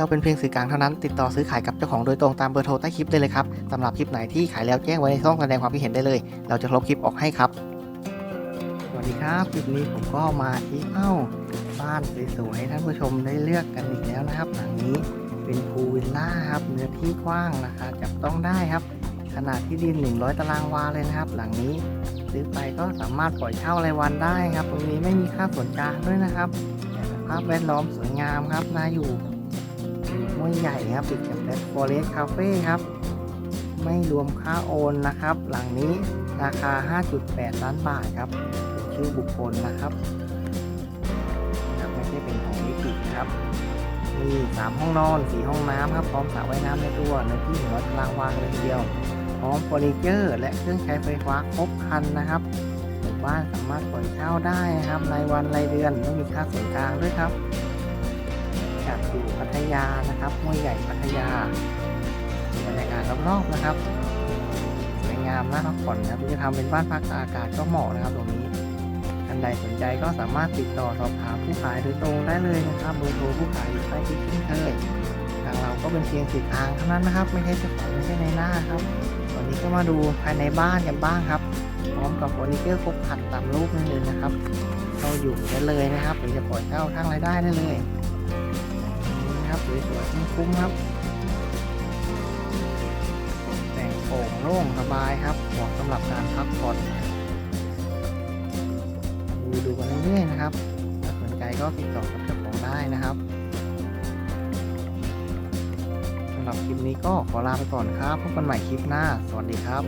เราเป็นเพียงสื่อกลางเท่านั้น ติดต่อซื้อขายกับเจ้าของโดยตรงตามเบอร์โทรใต้คลิปได้เลยครับสำหรับคลิปไหนที่ขายแล้วแจ้งไว้ในช่องแสดงความคิดเห็นได้เลย เราจะลบคลิปออกให้ครับ สวัสดีครับคลิปนี้ผมก็มาที่เอ้าบ้านสวยๆท่านผู้ชมได้เลือกกันอีกแล้วนะครับ หลังนี้เป็นพูลวิลล่าครับเนื้อที่กว้างราคาจับต้องได้ครับ ขนาดที่ดิน 100 ตารางวาเลยนะครับ หลังนี้ซื้อไปก็สามารถปล่อยเช่ารายวันได้ครับ ตรงนี้ไม่มีค่าส่วนกลางด้วยนะครับภาพแวดล้อมสวยงามครับน่าอยู่ ห้วยใหญ่ครับติดกับแบล็คฟอเรสต์คาเฟ่ครับ ไม่รวมค่าโอนนะครับ หลังนี้ราคา 5.8 ล้านบาทครับเป็นชื่อบุคคลนะครับไม่ใช่เป็นของนิติครับมี3ห้องนอน 4 ห้องน้ำครับ พร้อมสระว่ายน้ำในตัวเนื้อที่หนึ่งร้อตารางวางเลยทีเดียว พร้อมเฟอร์นิเจอร์ และเครื่องใช้ไฟฟ้าครบครันนะครับหมู่บ้านสามารถปล่อยเช่าได้นะครับ รายวันรายเดือนไม่มีค่าส่วนกลางด้วยครับ ยานะครับห้วยใหญ่พัทยาบรรยากาศรอบๆนะครับสวยงามน่าพักผ่อนนะครับจะทำเป็นบ้านพักตากอากาศก็เหมาะนะครับ ตรงนี้ท่านใดสนใจก็สามารถติดต่อสอบถามผู้ขายโดยตรงได้เลยนะครับเบอร์โทรผู้ขายอยู่ใต้คลิปเช่นเคยทางเราก็เป็นเพียงสื่อกลางเท่านั้นนะครับ ไม่ใช่เจ้าของไม่ใช่ในหน้าครับวันนี้ก็มาดูภายในบ้านกันบ้างครับ พร้อมกับเฟอร์นิเจอร์ครบครันตามรูปนั่นเลยนะครับเข้าอยู่ได้เลยนะครับหรือจะปล่อยเช่าทางรายได้ได้เลย ครับสวยๆคุ้มๆครับ แต่งโปร่งโล่งสบายครับเหมาะสำหรับการพักผ่อนดูดูกันเรื่อยๆนะครับถ้าสนใจก็ติดต่อกับเจ้าของได้นะครับสำหรับคลิปนี้ก็ขอลาไปก่อนครับพบกันใหม่คลิปหน้า สวัสดีครับ